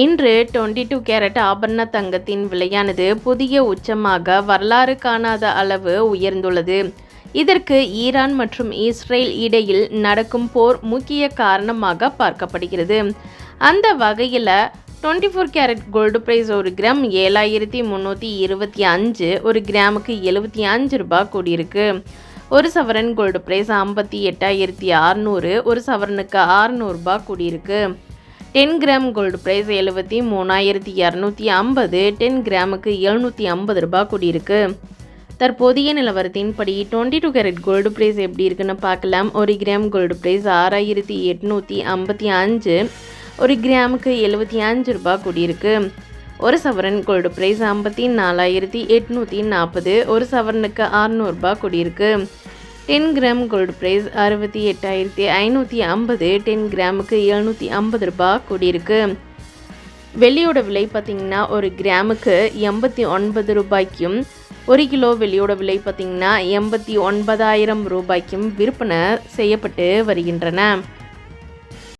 இன்று twenty two carrot ஆபரண தங்கத்தின் விலையானது புதிய உச்சமாக வரலாறு காணாத அளவு உயர்ந்துள்ளது. இதற்கு ஈரான் மற்றும் இஸ்ரேல் இடையில் நடக்கும் போர் முக்கிய காரணமாக பார்க்கப்படுகிறது. அந்த வகையில் twenty four carat gold price ஒரு கிராம் ஏழாயிரத்தி முந்நூற்றி இருபத்தி அஞ்சு ஒரு கிராமுக்கு எழுபத்தி அஞ்சு ரூபாய் கூடியிருக்கு. ஒரு சவரன் கோல்டு ப்ரைஸ் ஐம்பத்தி எட்டாயிரத்தி அறநூறு ஒரு சவரனுக்கு அறநூறுபா கூடியிருக்கு. டென் கிராம் கோல்டு ப்ரைஸ் எழுபத்தி மூணாயிரத்தி இரநூத்தி ஐம்பது டென் கிராமுக்கு எழுநூற்றி ஐம்பது ரூபாய் கூடியிருக்கு. தற்போதைய நிலவரத்தின்படி twenty two carat gold price எப்படி இருக்குன்னு பார்க்கலாம். ஒரு கிராம் கோல்டு ப்ரைஸ் ஆறாயிரத்தி எட்நூற்றி ஐம்பத்தி அஞ்சு ஒரு கிராமுக்கு எழுபத்தி அஞ்சு ரூபாய் கூடியிருக்கு. ஒரு சவரன் கோல்டு ப்ரைஸ் ஐம்பத்தி நாலாயிரத்தி எட்நூற்றி நாற்பது ஒரு சவரனுக்கு அறநூறுபா கூடியிருக்கு. டென் கிராம் கோல்டு ப்ரைஸ் அறுபத்தி எட்டாயிரத்தி ஐநூற்றி ஐம்பது டென் கிராமுக்கு எழுநூற்றி ஐம்பது ரூபாய் கூடியிருக்கு. வெள்ளியோட விலை பார்த்திங்கன்னா ஒரு கிராமுக்கு எண்பத்தி ஒன்பது ரூபாய்க்கும் ஒரு கிலோ வெள்ளியோட விலை பார்த்திங்கன்னா எண்பத்தி ஒன்பதாயிரம் ரூபாய்க்கும் விற்பனை செய்யப்பட்டு வருகின்றன.